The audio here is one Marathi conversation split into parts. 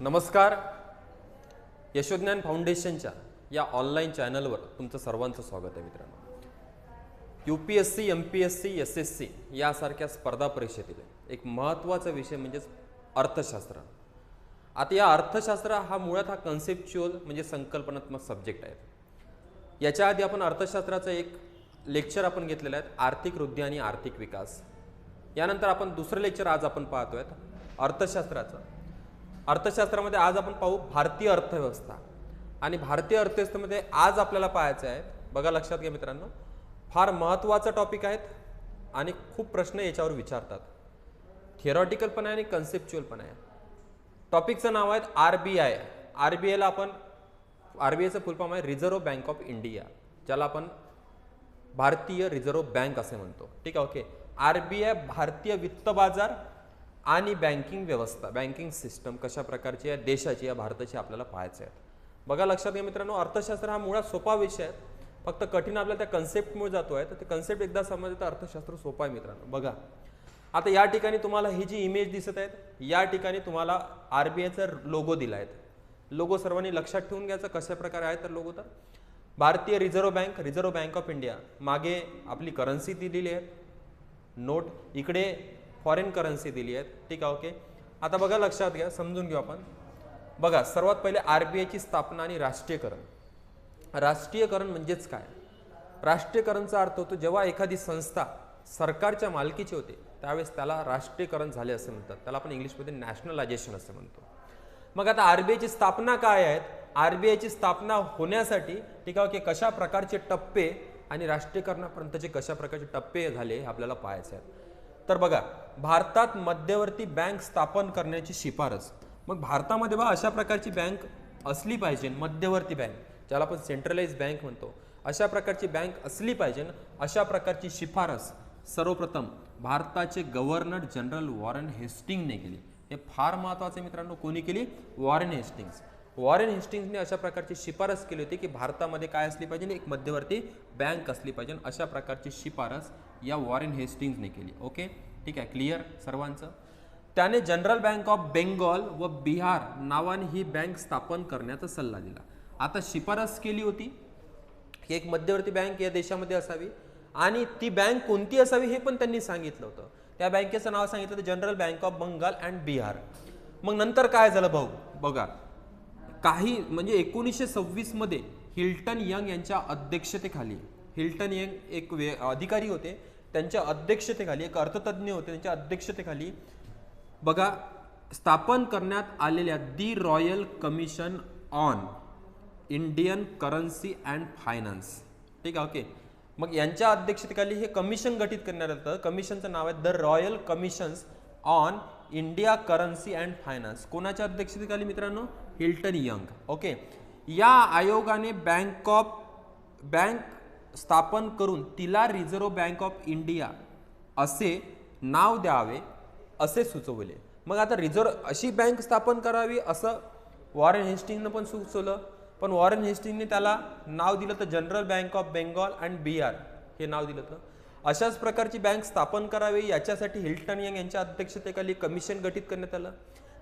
नमस्कार. यशोज्ञान फाउंडेशनच्या या ऑनलाईन चॅनलवर तुमचं सर्वांचं स्वागत आहे मित्रांनो. U P S C M P S C S S C यासारख्या स्पर्धा परीक्षेतील एक महत्त्वाचा विषय म्हणजेच अर्थशास्त्र. आता या अर्थशास्त्र हा मुळात हा कन्सेप्च्युअल म्हणजे संकल्पनात्मक सब्जेक्ट आहे. याच्या आधी आपण अर्थशास्त्राचं एक लेक्चर आपण घेतलेलं आहे आर्थिक वृद्धी आणि आर्थिक विकास. यानंतर आपण दुसरं लेक्चर आज आपण पाहतोय अर्थशास्त्राचं. अर्थशास्त्रामध्ये आज आपण पाहू भारतीय अर्थव्यवस्था. आणि भारतीय अर्थव्यवस्थेमध्ये आज आपल्याला पाहायचं आहे बघा लक्षात घ्या मित्रांनो फार महत्त्वाचा टॉपिक आहेत आणि खूप प्रश्न याच्यावर विचारतात. थिअरॉटिकल पण आहे आणि कन्सेप्च्युअल पण आहे. टॉपिकचं नाव आहे R B I R B आयला आपण आर बी आयचं फुल फॉर्म आहे रिझर्व्ह बँक ऑफ इंडिया ज्याला आपण भारतीय रिझर्व्ह बँक असे म्हणतो. ठीक आहे ओके आर बी आय भारतीय वित्त बाजार आणि बँकिंग व्यवस्था बँकिंग सिस्टम कशा प्रकारची या देशाची या भारताची आपल्याला पाहायचे आहे. बघा लक्षात घ्या मित्रांनो अर्थशास्त्र हा मुळात सोपा विषय आहे. फक्त कठीण आपल्याला त्या कन्सेप्टमुळे जातो आहे. तर ते कन्सेप्ट एकदा समजलं तर अर्थशास्त्र सोपा आहे मित्रांनो. बघा. आता या ठिकाणी तुम्हाला ही जी इमेज दिसत आहेत या ठिकाणी तुम्हाला आर बी आयचा लोगो दिला आहे. लोगो सर्वांनी लक्षात ठेवून घ्यायचा कशा प्रकारे आहे तर लोगो तर. भारतीय Reserve Bank Reserve Bank of India. मागे आपली करन्सी दिलेली आहे. नोट इकडे फॉरेन करन्सी दिली आहेत. ठीक आहे ओके आता बघा लक्षात घ्या समजून घेऊ आपण. बघा सर्वात पहिले आर बी आयची स्थापना आणि राष्ट्रीयकरण. राष्ट्रीयकरण म्हणजेच काय? राष्ट्रीयकरणचा अर्थ होतो जेव्हा एखादी संस्था सरकारच्या मालकीची होते त्यावेळेस त्याला राष्ट्रीयकरण झाले असे म्हणतात. त्याला आपण इंग्लिशमध्ये नॅशनलायझेशन असं म्हणतो. मग आता आर बी आयची स्थापना काय आहेत? आर बी आयची स्थापना होण्यासाठी ठीक आहे की कशा प्रकारचे टप्पे आणि राष्ट्रीयकरणापर्यंतचे कशा प्रकारचे टप्पे झाले हे आपल्याला पाहायचे आहेत. तर बघा भारतात मध्यवर्ती बँक स्थापन करण्याची शिफारस. मग भारतामध्ये बा अशा प्रकारची बँक असली पाहिजे मध्यवर्ती बँक ज्याला आपण सेंट्रलाइज बँक म्हणतो. अशा प्रकारची बँक असली पाहिजे अशा प्रकारची शिफारस सर्वप्रथम भारताचे गव्हर्नर जनरल वॉरेन हेस्टिंगने केली. हे फार महत्त्वाचे मित्रांनो कोणी केली? वॉरेन हेस्टिंग्स वॉरेन हेस्टिंग्सने अशा प्रकारची शिफारस केली होती की भारतामध्ये काय असली पाहिजे? एक मध्यवर्ती बँक असली पाहिजे. अशा प्रकारची शिफारस या वॉरेन हेस्टिंग्सने केली. ओके ठीक आहे? क्लिअर सर्वांचं? त्याने जनरल बँक ऑफ बेंगॉल व बिहार नावाने ही बँक स्थापन करण्याचा सल्ला दिला. आता शिफारस केली होती. की एक मध्यवर्ती बँक या देशामध्ये असावी. आणि ती बँक कोणती असावी हे पण त्यांनी सांगितलं होतं. त्या बँकेचं नाव सांगितलं होतं General Bank of Bengal and Bihar मग नंतर काय झालं भाऊ? बघा. काही म्हणजे एकोणीसशे सव्वीसमध्ये हिल्टन यंग यांच्या अध्यक्षतेखाली हिल्टन यंग एक वे अधिकारी होते. त्यांच्या अध्यक्षतेखाली एक अर्थतज्ञ होते त्यांच्या अध्यक्षतेखाली बघा स्थापन करण्यात आलेल्या the Royal Commission on Indian Currency and Finance. ठीक आहे ओके. मग यांच्या अध्यक्षतेखाली हे कमिशन गठीत करण्यात येतं कमिशनचं नाव आहे the Royal Commissions on India Currency and Finance. कोणाच्या अध्यक्षतेखाली मित्रांनो? Hilton Young. ओके. या आयोगाने बँक ऑफ बँक स्थापन करून तिला रिझर्व्ह बँक ऑफ इंडिया असे नाव द्यावे असे सुचवले. मग आता रिझर्व्ह अशी बँक स्थापन करावी असं वॉरेन हेस्टिंगनं पण सुचवलं. पण वॉरेन हेस्टिंगने त्याला नाव दिलं तर General Bank of Bengal and Bihar हे नाव दिलं तर अशाच प्रकारची बँक स्थापन करावी याच्यासाठी हिल्टन यंग यांच्या अध्यक्षतेखाली कमिशन गठीत करण्यात आलं.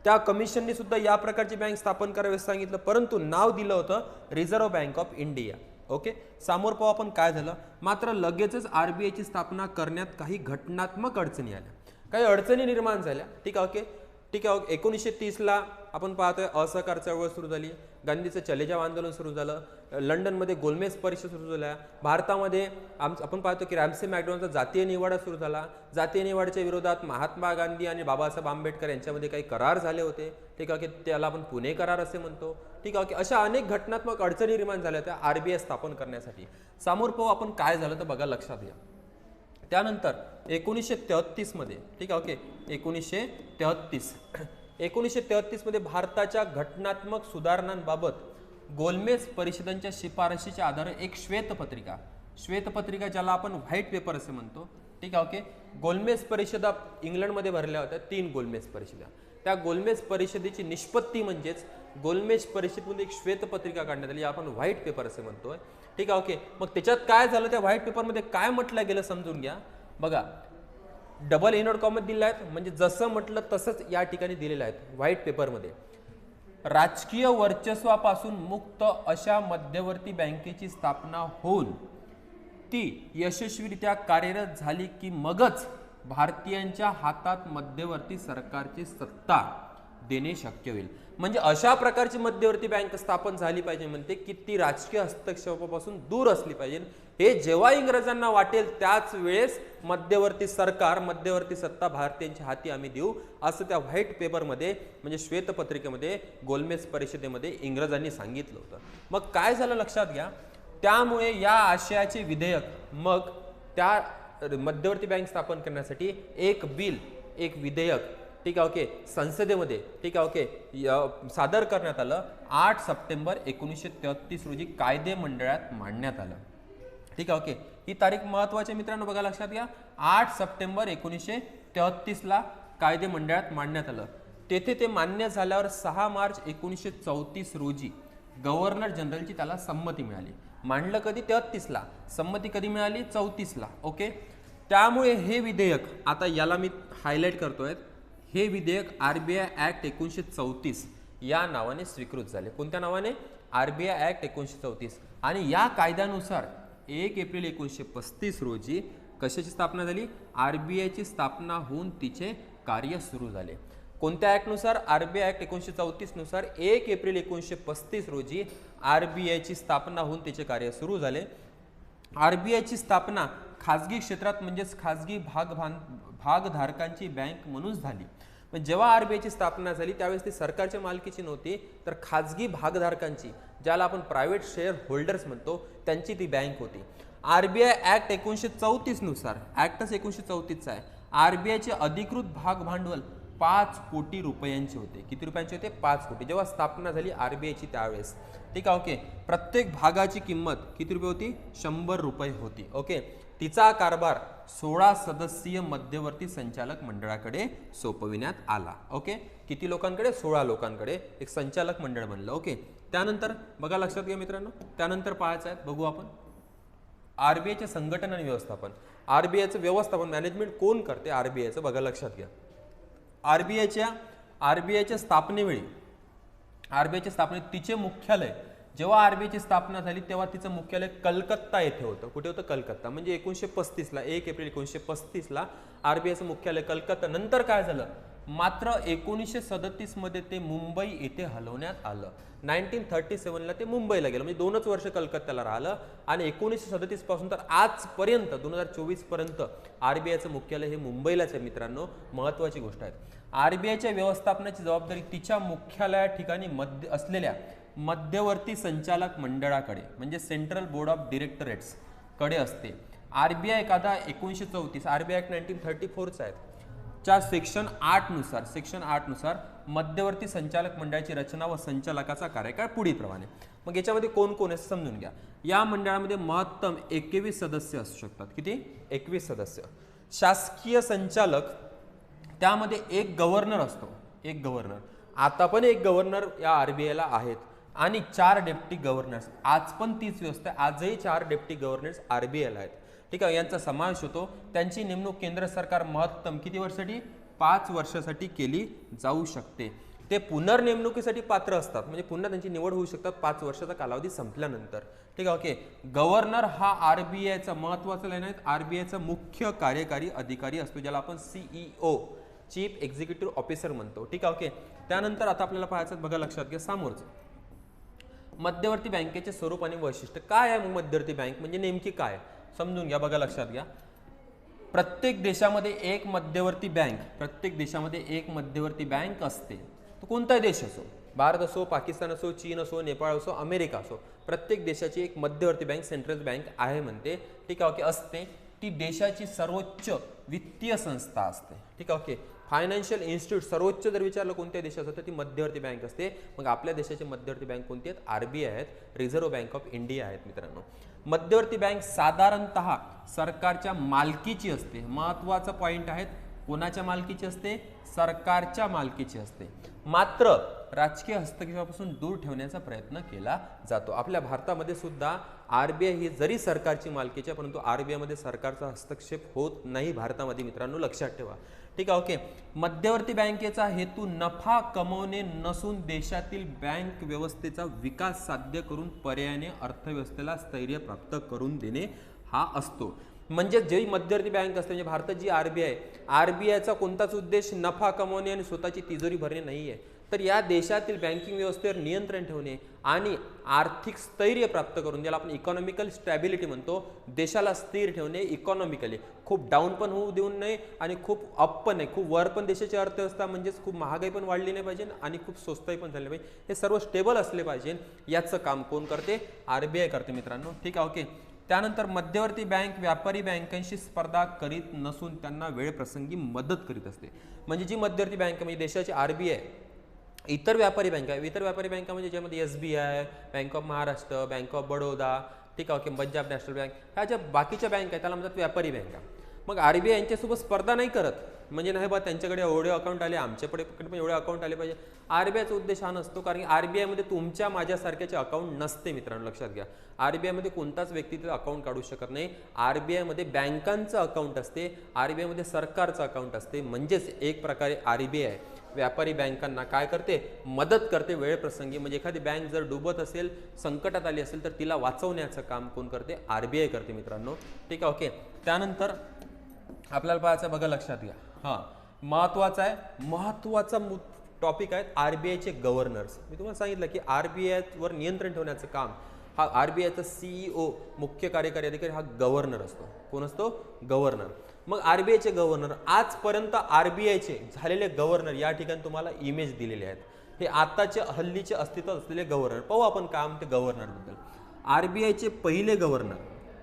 त्या कमिशनने सुद्धा या प्रकारची बँक स्थापन करावी सांगितलं परंतु नाव दिलं होतं Reserve Bank of India. Okay? समोर पाहू आपण काय झालं? मात्र लगेचच आर बी आयची स्थापना करण्यात काही घटनात्मक अडचणी आल्या. काही अडचणी निर्माण झाल्या. ठीक आहे ओके? ठीक आहे एकोणीसशे तीसला आपण पाहतोय असहकार चळवळ सुरू झाली. गांधीचं चलेजाव आंदोलन सुरू झालं. लंडनमध्ये गोलमेज परिषद सुरू झाल्या भारतामध्ये आम आपण पाहतो की रॅमसे मॅकडॉनचा जातीय निवाडा सुरू झाला. जातीय निवाड्याच्या विरोधात महात्मा गांधी आणि बाबासाहेब आंबेडकर यांच्यामध्ये काही करार झाले होते. ठीक आहे की त्याला आपण पुणे करार असे म्हणतो. ठीक आहे की अशा अनेक घटनात्मक अडचणी निर्माण झाल्या होत्या आरबीआय स्थापन करण्यासाठी. समोर पाहू आपण काय झालं तर बघा लक्षात घ्या. त्यानंतर एकोणीसशे तेहत्तीसमध्ये ठीक आहे ओके एकोणीसशे तेहत्तीस. एकोणीसशे तेहत्तीसमध्ये भारताच्या घटनात्मक सुधारणांबाबत गोलमेज परिषदांच्या शिफारशीच्या आधारे एक श्वेतपत्रिका श्वेतपत्रिका ज्याला आपण व्हाईट पेपर असे म्हणतो ठीक आहे ओके गोलमेज परिषदा इंग्लंडमध्ये भरल्या होत्या तीन गोलमेज परिषदा. त्या गोलमेज परिषदेची निष्पत्ती म्हणजेच गोलमेज परिषदेमध्ये एक श्वेतपत्रिका काढण्यात आली. आपण व्हाईट पेपर असे म्हणतोय. ठीक आहे ओके मग त्याच्यात काय झालं? त्या व्हाईट पेपरमध्ये काय म्हटलं गेलं समजून घ्या. बघा डबल इनोड कॉमेंट दिले आहेत. म्हणजे जसं म्हटलं तसंच या ठिकाणी दिलेलं आहेत व्हाईट पेपरमध्ये राजकीय वर्चस्वापासून मुक्त अशा मध्यवर्ती बँकेची स्थापना होऊन ती यशस्वीरित्या कार्यरत झाली की मगच भारतीयांच्या हातात मध्यवर्ती सरकारची सत्ता देणे शक्य होईल. म्हणजे अशा प्रकारची मध्यवर्ती बँक स्थापन झाली पाहिजे म्हणते की ती राजकीय हस्तक्षेपापासून दूर असली पाहिजे. हे जेव्हा इंग्रजांना वाटेल त्याच वेळेस मध्यवर्ती सरकार मध्यवर्ती सत्ता भारतीयांच्या हाती आम्ही देऊ असं त्या व्हाईट पेपरमध्ये म्हणजे श्वेतपत्रिकेमध्ये गोलमेज परिषदेमध्ये इंग्रजांनी सांगितलं होतं. मग काय झालं लक्षात घ्या. त्यामुळे या आशयाचे विधेयक मग त्या मध्यवर्ती बँक स्थापन करण्यासाठी एक बिल एक विधेयक ठीक आहे ओके संसदेमध्ये ठीक आहे ओके य- सादर करण्यात आलं. आठ सप्टेंबर एकोणीसशे तेहतीस रोजी कायदे मंडळात मांडण्यात आलं. ठीक आहे ओके ही तारीख महत्त्वाची मित्रांनो बघा लक्षात घ्या. आठ सप्टेंबर एकोणीसशे तेहतीसला कायदे मंडळात मांडण्यात आलं. तेथे ते मान्य झाल्यावर सहा मार्च एकोणीसशे चौतीस रोजी गव्हर्नर जनरलची त्याला संमती मिळाली. मांडलं कधी? तेहतीसला. संमती कधी मिळाली? चौतीसला. ओके? त्यामुळे हे विधेयक आता याला मी हायलाईट करतोय हे विधेयक आर बी आय ॲक्ट एकोणीसशे चौतीस या नावाने स्वीकृत झाले. कोणत्या नावाने? आर बी आय ॲक्ट एकोणीसशे चौतीस. आणि या कायद्यानुसार एक एप्रिल एकोणीसशे पस्तीस रोजी कशाची स्थापना झाली? आर बी आयची स्थापना होऊन तिचे कार्य सुरू झाले. कोणत्या ॲक्टनुसार आर बी आय ॲक्ट एकोणीसशे चौतीसनुसार एक एप्रिल एकोणीसशे पस्तीस रोजी आर बी आयची स्थापना होऊन तिचे कार्य सुरू झाले. आर बी आयची स्थापना खाजगी क्षेत्रात म्हणजेच खाजगी भाग भागधारकांची बँक म्हणून झाली. पण जेव्हा आर बी आयची स्थापना झाली त्यावेळेस ती सरकारच्या मालकीची नव्हती तर खाजगी भागधारकांची ज्याला आपण प्रायव्हेट शेअर होल्डर्स म्हणतो त्यांची ती बँक होती. आर बी आय ॲक्ट एकोणीसशे चौतीसनुसार ॲक्टच एकोणीसशे चौतीसचा आहे. आर बी आयचे अधिकृत भाग भांडवल पाच कोटी रुपयांचे होते. किती रुपयांचे होते? पाच कोटी. जेव्हा स्थापना झाली आर बी आयची त्यावेळेस. ठीक आहे ओके. प्रत्येक भागाची किंमत किती रुपये होती? शंभर रुपये होती. ओके. तिचा कारभार सोळा सदस्यीय मध्यवर्ती संचालक मंडळाकडे सोपविण्यात आला. ओके किती लोकांकडे? सोळा लोकांकडे एक संचालक मंडळ बनलं. ओके त्यानंतर बघा लक्षात घ्या मित्रांनो. त्यानंतर पाहायचं आहे बघू आपण. आरबीआयचे संघटन आणि व्यवस्थापन. आरबीआयचं व्यवस्थापन मॅनेजमेंट कोण करते? आरबीआयचं बघा लक्षात घ्या. आरबीआयच्या आरबीआयच्या स्थापनेवेळी आरबीआयच्या स्थापनेत तिचे मुख्यालय जेव्हा आरबीआयची स्थापना झाली तेव्हा तिचं मुख्यालय कलकत्ता येथे होतं. कुठे होतं? कलकत्ता. म्हणजे एकोणीसशे पस्तीसला एक एप्रिल एकोणीसशे पस्तीसला आरबीआयचं मुख्यालय कलकत्ता. नंतर काय झालं? मात्र एकोणीसशे सदतीसमध्ये ते मुंबई येथे हलवण्यात आलं. नाईन्टीन थर्टी सेवनला ते मुंबईला गेलं. म्हणजे दोनच वर्ष कलकत्त्याला राहिलं. आणि एकोणीसशे सदतीसपासून तर आजपर्यंत दोन हजार चोवीसपर्यंत आर बी आयचं मुख्यालय हे मुंबईलाच आहे मित्रांनो. महत्त्वाची गोष्ट आहे. आर बी आयच्या व्यवस्थापनाची जबाबदारी तिच्या मुख्यालया ठिकाणी मध्य असलेल्या मध्यवर्ती संचालक मंडळाकडे म्हणजे सेंट्रल बोर्ड ऑफ डिरेक्टरेट्सकडे असते. आय कायदा एकोणीसशे चौतीस R B I nineteen thirty फोरचा आहे. च्या सेक्शन आठनुसार सेक्शन आठनुसार मध्यवर्ती संचालक मंडळाची रचना व संचालकाचा कार्यकाळ पुढीलप्रमाणे. मग याच्यामध्ये कोण कोण आहे समजून घ्या. या मंडळामध्ये महत्तम एकवीस सदस्य असू शकतात. किती? एकवीस सदस्य. शासकीय संचालक त्यामध्ये एक गव्हर्नर असतो. एक गव्हर्नर. आता पण एक गव्हर्नर या आर बी आयला आहेत. आणि चार डेप्टी गव्हर्नर्स. आज पण तीच व्यवस्था आहे. आजही चार डेप्टी गव्हर्नर्स आरबीआयला आहेत. ठीक आहे यांचा समावेश होतो. त्यांची नेमणूक केंद्र सरकार महत्तम किती वर्षासाठी? पाच वर्षासाठी केली जाऊ शकते. ते पुनर्नेमणुकीसाठी पात्र असतात. म्हणजे पुन्हा त्यांची निवड होऊ शकतात पाच वर्षाचा कालावधी संपल्यानंतर. ठीक आहे ओके. गव्हर्नर हा आर बी आयचा महत्त्वाचा लाईन आहे आरबीआयचा मुख्य कार्यकारी अधिकारी असतो ज्याला आपण सीईओ चीफ एक्झिक्युटिव्ह ऑफिसर म्हणतो. ठीक आहे ओके. त्यानंतर आता आपल्याला पाहायचं बघा लक्षात घ्या समोरचं. मध्यवर्ती बँकेचे स्वरूप आणि वैशिष्ट्य काय आहे मग मध्यवर्ती बँक? म्हणजे नेमकी काय? समजून घ्या बघा लक्षात घ्या. प्रत्येक देशामध्ये एक मध्यवर्ती बँक प्रत्येक देशामध्ये एक मध्यवर्ती बँक असते. तो कोणताही देश असो भारत असो पाकिस्तान असो चीन असो नेपाळ असो अमेरिका असो प्रत्येक देशाची एक मध्यवर्ती बँक सेंट्रल बँक आहे म्हणते. ठीक आहे ओके असते. ती देशाची सर्वोच्च वित्तीय संस्था असते. ठीक आहे ओके. फायनान्शियल इन्स्टिट्यूट सर्वोच्च जर विचारलं कोणत्या देशाचं तर ती मध्यवर्ती बँक असते. मग आपल्या देशाची मध्यवर्ती बँक कोणती आहेत? आरबीआय आहेत रिझर्व्ह बँक ऑफ इंडिया आहेत मित्रांनो. मध्यवर्ती बँक साधारणतः सरकारच्या मालकीची असते. महत्त्वाचा पॉईंट आहेत कोणाच्या मालकीची असते? सरकारच्या मालकीची असते. मात्र राजकीय हस्तक्षेपापासून दूर ठेवण्याचा प्रयत्न केला जातो. आपल्या भारतामध्ये सुद्धा आर बी आय ही जरी सरकारची मालकीची आहे परंतु आर बी आयमध्ये सरकारचा हस्तक्षेप होत नाही. भारतामध्ये मित्रांनो लक्षात ठेवा. ठीक आहे ओके. मध्यवर्ती बँकेचा हेतू नफा कमवणे नसून देशातील बँक व्यवस्थेचा विकास साध्य करून पर्यायाने अर्थव्यवस्थेला स्थैर्य प्राप्त करून देणे हा असतो. म्हणजे जी मध्यवर्ती बँक असते म्हणजे भारतात जी R B I R B आयचा कोणताच उद्देश नफा कमवणे आणि स्वतःची तिजोरी भरणे नाही आहे तर या देशातील बँकिंग व्यवस्थेवर नियंत्रण ठेवणे आणि आर्थिक स्थैर्य प्राप्त करून ज्याला आपण इकॉनॉमिकल स्टॅबिलिटी म्हणतो देशाला स्थिर ठेवणे इकॉनॉमिकली खूप डाऊन पण होऊ देऊ नये आणि खूप अप पण नाही. खूप वर पण देशाची अर्थव्यवस्था म्हणजेच खूप महागाई पण वाढली नाही पाहिजे आणि खूप स्वस्तही पण झाली पाहिजे. हे सर्व स्टेबल असले पाहिजे. याचं काम कोण करते? आर बी आय करते मित्रांनो. ठीक आहे ओके त्यानंतर मध्यवर्ती बँक व्यापारी बँकांशी स्पर्धा करीत नसून त्यांना वेळ प्रसंगी मदत करीत असते. म्हणजे जी मध्यवर्ती बँक म्हणजे देशाची आर बी आय इतर व्यापारी बँका इतर व्यापारी बँका म्हणजे ज्यामध्ये S B I bank of Maharashtra bank of Baroda ठीक आहे ओके पंजाब नॅशनल बँक. ह्या ज्या बाकीच्या बँक आहेत त्याला म्हणतात व्यापारी बँका मग आर बी आय यांच्यासोबत स्पर्धा नाही करत. म्हणजे नाही बा त्यांच्याकडे एवढे अकाउंट आले आमच्याकडे पण एवढे अकाउंट आले पाहिजे. आर बी आयचा उद्देश हा नसतो कारण की आर बी आयमध्ये तुमच्या माझ्यासारख्याचे अकाउंट नसते मित्रांनो लक्षात घ्या. आर बी आयमध्ये कोणताच व्यक्ती तिथं अकाउंट काढू शकत नाही. आर बी आयमध्ये बँकांचं अकाउंट असते आर बी आयमध्ये सरकारचं अकाउंट असते. म्हणजेच एक प्रकारे आर बी आय व्यापारी बँकांना काय करते? मदत करते वेळप्रसंगी म्हणजे एखादी बँक जर डुबत असेल संकटात आली असेल तर तिला वाचवण्याचं काम कोण करते? आर बी आय करते मित्रांनो. ठीक आहे ओके. त्यानंतर आपल्याला पाहायचं बघा लक्षात घ्या. हां. महत्त्वाचा आहे महत्त्वाचा टॉपिक आहे आर बी आयचे गव्हर्नर्स मी तुम्हाला सांगितलं की आर बी आयवर नियंत्रण ठेवण्याचं काम हा आर बी आयचा सीईओ मुख्य कार्यकारी अधिकारी हा गव्हर्नर असतो. कोण असतो? गव्हर्नर मग आर बी आयचे गव्हर्नर आजपर्यंत आर बी आयचे झालेले गव्हर्नर या ठिकाणी तुम्हाला इमेज दिलेले आहेत. हे आत्ताचे हल्लीचे अस्तित्वात असलेले गव्हर्नर पाहू आपण काम ते गव्हर्नरबद्दल आर बी आयचे पहिले गव्हर्नर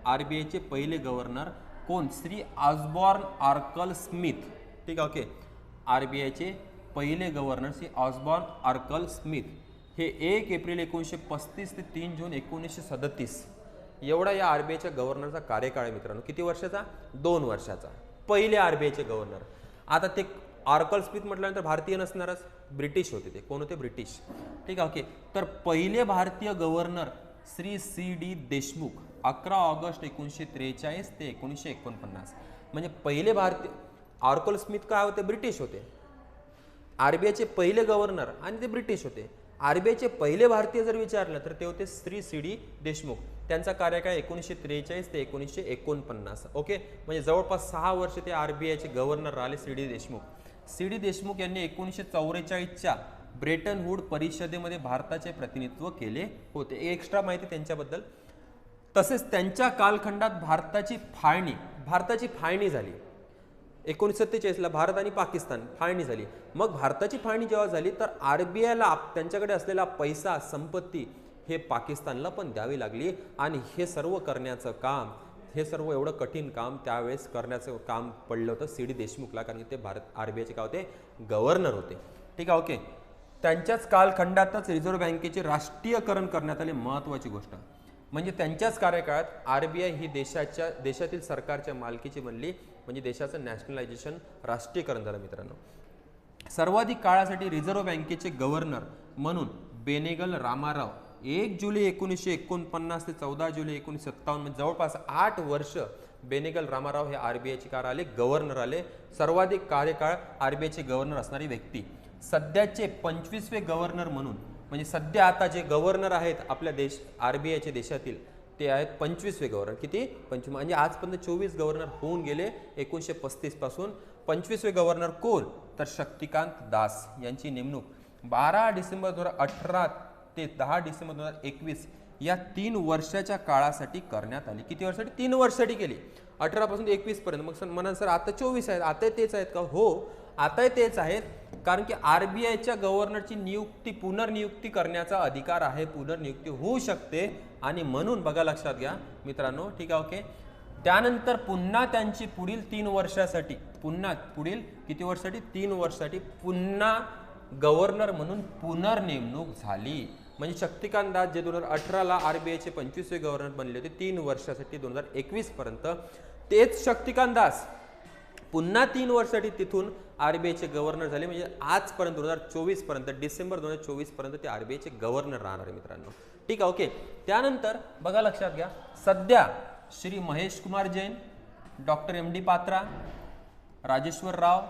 आर बी आयचे पहिले गव्हर्नर कोण? Shri Osborne Arkell Smith. ठीक आहे ओके. आर बी आयचे पहिले governor Shri Osborne Arkell Smith. हे एक एप्रिल एकोणीसशे पस्तीस ते तीन जून एकोणीसशे सदतीस. एवढा या आर बी आयच्या गव्हर्नरचा कार्यकाळ आहे मित्रांनो. किती वर्षाचा? दोन वर्षाचा. पहिले आर बी आयचे गव्हर्नर आता ते आर्कल स्मिथ म्हटल्यानंतर भारतीय नसणारच. ब्रिटिश होते ते. कोण होते? ब्रिटिश. ठीक आहे ओके. तर पहिले भारतीय governor Shri C D Deshmukh. अकरा ऑगस्ट एकोणीसशे त्रेचाळीस ते एकोणीसशे एकोणपन्नास. म्हणजे पहिले भारतीय आर्कल स्मिथ काय होते? ब्रिटिश होते. आरबीआयचे पहिले गव्हर्नर आणि ते ब्रिटिश होते. आरबीआयचे पहिले भारतीय जर विचारलं तर ते होते श्री सी डी देशमुख. त्यांचा कार्यकाळ एकोणीसशे त्रेचाळीस ते एकोणीसशे एकोणपन्नास. ओके? म्हणजे जवळपास सहा वर्ष ते आरबीआयचे गव्हर्नर राहिले C D Deshmukh. C D Deshmukh यांनी एकोणीसशे चौवेचाळीसच्या ब्रेटनहूड परिषदेमध्ये भारताचे प्रतिनिधित्व केले होते. एक्स्ट्रा माहिती त्यांच्याबद्दल. तसेच त्यांच्या कालखंडात भारताची फाळणी भारताची फाळणी झाली. एकोणीसशे सत्तेचाळीसला भारत आणि पाकिस्तान फाळणी झाली. मग भारताची फाळणी जेव्हा झाली तर आर बी आयला त्यांच्याकडे असलेला पैसा संपत्ती हे पाकिस्तानला पण द्यावी लागली आणि हे सर्व करण्याचं काम हे सर्व एवढं कठीण काम त्यावेळेस करण्याचं काम पडलं होतं सी डी देशमुखला कारण की ते भारत आर बी आयचे काय होते? गव्हर्नर होते. ठीक आहे ओके. त्यांच्याच कालखंडातच रिझर्व्ह बँकेचे राष्ट्रीयकरण करण्यात आले महत्त्वाची गोष्ट. म्हणजे त्यांच्याच कार्यकाळात आर बी आय ही देशाच्या देशातील सरकारच्या मालकीची बनली म्हणजे देशाचं नॅशनलायझेशन राष्ट्रीयकरण झालं मित्रांनो. सर्वाधिक काळासाठी रिझर्व्ह बँकेचे गव्हर्नर म्हणून बेनेगल रामाराव एक जुलै एकोणीसशे एकोणपन्नास ते चौदा जुलै एकोणीसशे सत्तावन्न म्हणजे जवळपास आठ वर्ष बेनेगल रामाराव हे आर बी आयचे कार आले गव्हर्नर आले. सर्वाधिक कार्यकाळ आर बी आयचे गव्हर्नर असणारी व्यक्ती. सध्याचे पंचवीसवे गव्हर्नर म्हणून म्हणजे सध्या आता जे गव्हर्नर आहेत आपल्या देश आर बी आयचे देशातील ते आहेत पंचवीसवे गव्हर्नर किती? पंचवीस. म्हणजे आजपर्यंत चोवीस गव्हर्नर होऊन गेले एकोणीसशे पस्तीसपासून पंचवीसवे गव्हर्नर कोण? तर शक्तिकांत दास यांची नेमणूक बारा डिसेंबर दोन हजार अठरा ते दहा डिसेंबर दोन हजार एकवीस या तीन वर्षाच्या काळासाठी करण्यात आली. किती वर्षासाठी? तीन वर्षासाठी केली. अठरापासून एकवीसपर्यंत एकवीस पर्यंत. मग सर म्हणाल सर आता चोवीस आहेत. आता तेच आहेत का? हो. आताही तेच आहेत. कारण की आर बी आयच्या गव्हर्नरची नियुक्ती पुनर्नियुक्ती करण्याचा अधिकार आहे पुनर्नियुक्ती होऊ शकते. आणि म्हणून बघा लक्षात घ्या मित्रांनो ठीक आहे ओके त्यानंतर पुन्हा त्यांची पुढील तीन वर्षासाठी पुन्हा पुढील किती वर्षासाठी? तीन वर्षासाठी पुन्हा गव्हर्नर म्हणून पुनर्नेमणूक झाली. म्हणजे शक्तिकांत दास जे दोन हजार अठराला आर बी आयचे पंचवीसवे गव्हर्नर बनले होते तीन वर्षासाठी दोन हजार एकवीसपर्यंत तेच शक्तिकांत दास पुन्हा तीन वर्षासाठी तिथून आर बी आयचे गव्हर्नर झाले. म्हणजे आजपर्यंत दोन हजार चोवीसपर्यंत डिसेंबर दोन हजार चोवीसपर्यंत ते आर बी आयचे गव्हर्नर राहणार आहे मित्रांनो. ठीक आहे ओके. त्यानंतर बघा लक्षात घ्या सध्या Shri Mahesh Kumar Jain doctor M D Patra Rajeshwar Rao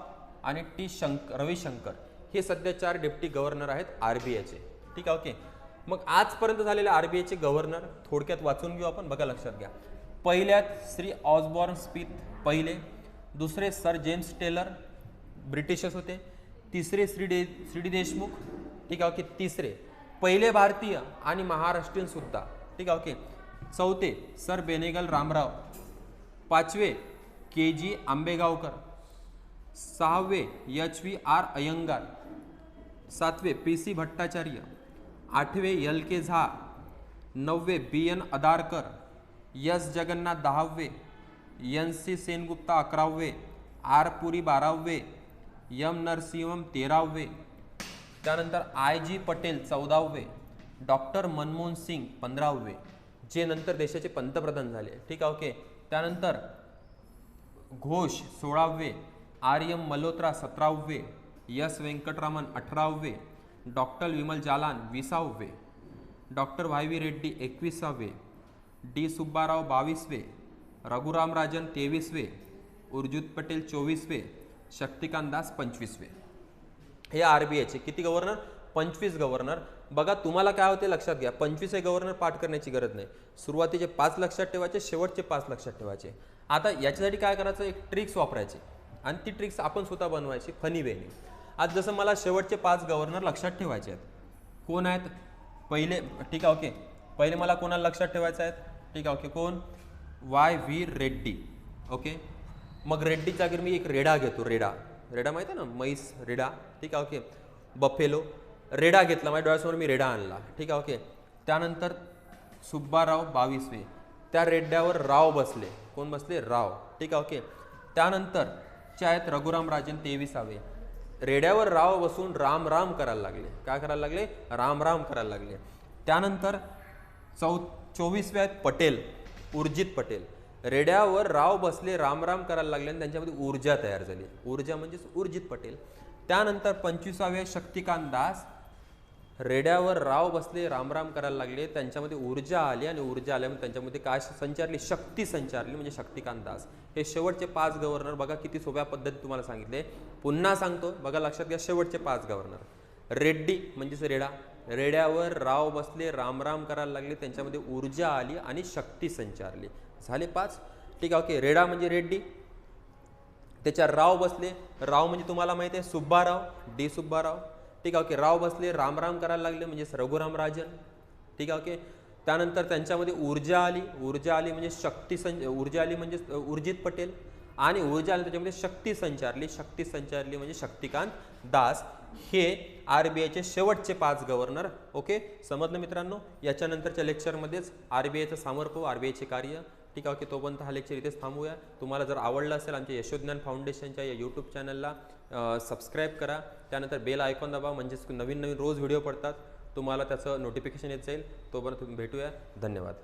आणि टी शंक रविशंकर हे सध्या चार डेप्टी गव्हर्नर आहेत आर बी आयचे ठीक आहे ओके. मग आजपर्यंत झालेले आर बी आयचे गव्हर्नर थोडक्यात वाचून घेऊ आपण. बघा लक्षात घ्या. पहिल्यात श्री ऑजबॉर्न स्मिथ पहिले दुसरे सर जेम्स टेलर ब्रिटिशच होते. तिसरे श्री डे श्री डी देशमुख ठीक आहे ओके तिसरे. पहिले भारतीय आणि महाराष्ट्रीयन सुद्धा ठीक आहे ओके. चौथे सर बेनेगल रामराव. पाचवे के जी आंबेगावकर. सहावे एच व्ही आर अयंगार. सातवे पी सी भट्टाचार्य. आठवे यल के झा. नववे B N Adarkar. S Jagannath दहावे एन सी सेनगुप्ता अकरावे आर पुरी बारावे यम नरसिंहम तेरावे त्यानंतर आय जी पटेल चौदावे डॉक्टर मनमोहन सिंग पंधरावे जे नंतर देशाचे पंतप्रधान झाले. ठीक आहे ओके. त्यानंतर घोष सोळावे आर एम मल्होत्रा सतरावे यस व्यंकटरामन अठरावे डॉक्टर विमल जालान विसावे डॉक्टर वाय व्ही रेड्डी एकविसावे डी सुब्बाराव बावीसवे रघुराम राजन तेवीसवे उर्जित पटेल चोवीसवे शक्तिकांत दास पंचवीसवे. हे आर बी आयचे किती गव्हर्नर पंचवीस गव्हर्नर बघा तुम्हाला काय होते लक्षात घ्या. पंचवीस हे गव्हर्नर पाठ करण्याची गरज नाही. सुरुवातीचे पाच लक्षात ठेवायचे शेवटचे पाच लक्षात ठेवायचे. आता याच्यासाठी काय करायचं? एक ट्रिक्स वापरायची. आणि ती ट्रिक्स आपण स्वतः बनवायची फनी वेने आज जसं मला शेवटचे पाच गव्हर्नर लक्षात ठेवायचे आहेत. कोण आहेत? पहिले ठीक आहे ओके पहिले मला कोणाला लक्षात ठेवायचं आहेत ठीक आहे ओके कोण? Y V Reddy okay? मग रेड्डी जागीर मी एक रेडा घेतो रेडा. रेडा माहिती आहे ना? म्हैस रेडा ठीक आहे ओके? बफेलो. रेडा घेतला माझ्या डोळ्यासमोर मी रेडा आणला ठीक आहे ओके? त्यानंतर सुब्बाराव बावीसवे. त्या रेड्यावर राव बसले. कोण बसले? राव ठीक आहे ओके? त्यानंतर चे आहेत रघुराम राजन तेविसावे. रेड्यावर राव बसून राम राम करायला लागले. काय करायला लागले? राम राम करायला लागले. त्यानंतर चौ चोवीसवे आहेत पटेल. उर्जित पटेल. रेड्यावर राव बसले रामराम करायला लागले आणि त्यांच्यामध्ये ऊर्जा तयार झाली. ऊर्जा म्हणजेच उर्जित पटेल. त्यानंतर पंचवीसावे शक्तिकांत दास रेड्यावर राव बसले रामराम करायला लागले त्यांच्यामध्ये ऊर्जा आली आणि ऊर्जा आल्यामुळे त्यांच्यामध्ये काय संचारली? शक्ती संचारली म्हणजे शक्तिकांत दास. हे शेवटचे पाच गव्हर्नर बघा किती सोप्या पद्धती तुम्हाला सांगितले. पुन्हा सांगतो बघा लक्षात घ्या शेवटचे पाच गव्हर्नर रेड्डी म्हणजेच रेडा. रेड्यावर राव बसले रामराम करायला लागले त्यांच्यामध्ये ऊर्जा आली आणि शक्ती संचारली. झाले पाच. ठीक आहे ओके. रेडा म्हणजे रेड्डी. त्याच्यावर राव बसले. राव म्हणजे तुम्हाला माहिती आहे सुब्बाराव डी सुब्बाराव. ठीक आहे ओके. राव बसले रामराम करायला लागले म्हणजे रघुराम राजन. ठीक आहे ओके. त्यानंतर त्यांच्यामध्ये ऊर्जा आली. ऊर्जा आली म्हणजे शक्ती सं ऊर्जा आली म्हणजे ऊर्जित उर्जित पटेल. आणि ऊर्जा आली त्याच्यामध्ये शक्ती संचारली. शक्ती संचारली म्हणजे शक्तिकांत दास. हे आर बी आयचे शेवटचे पाच गव्हर्नर ओके समजलं मित्रांनो? याच्यानंतरच्या लेक्चरमध्येच आर बी आयचं सामर्थ्य आर बी आयचे कार्य. ठीक आहे ओके तोपर्यंत हा लेक्चर इथेच थांबूया. तुम्हाला जर आवडलं असेल आमच्या यशोज्ञान फाउंडेशनच्या या यूट्यूब चॅनलला सबस्क्राईब करा. त्यानंतर बेल आयकॉन दाबा म्हणजेच नवीन नवीन रोज व्हिडिओ पडतात. तुम्हाला त्याचं नोटिफिकेशन येत जाईल. तोपर्यंत भेटूया. धन्यवाद.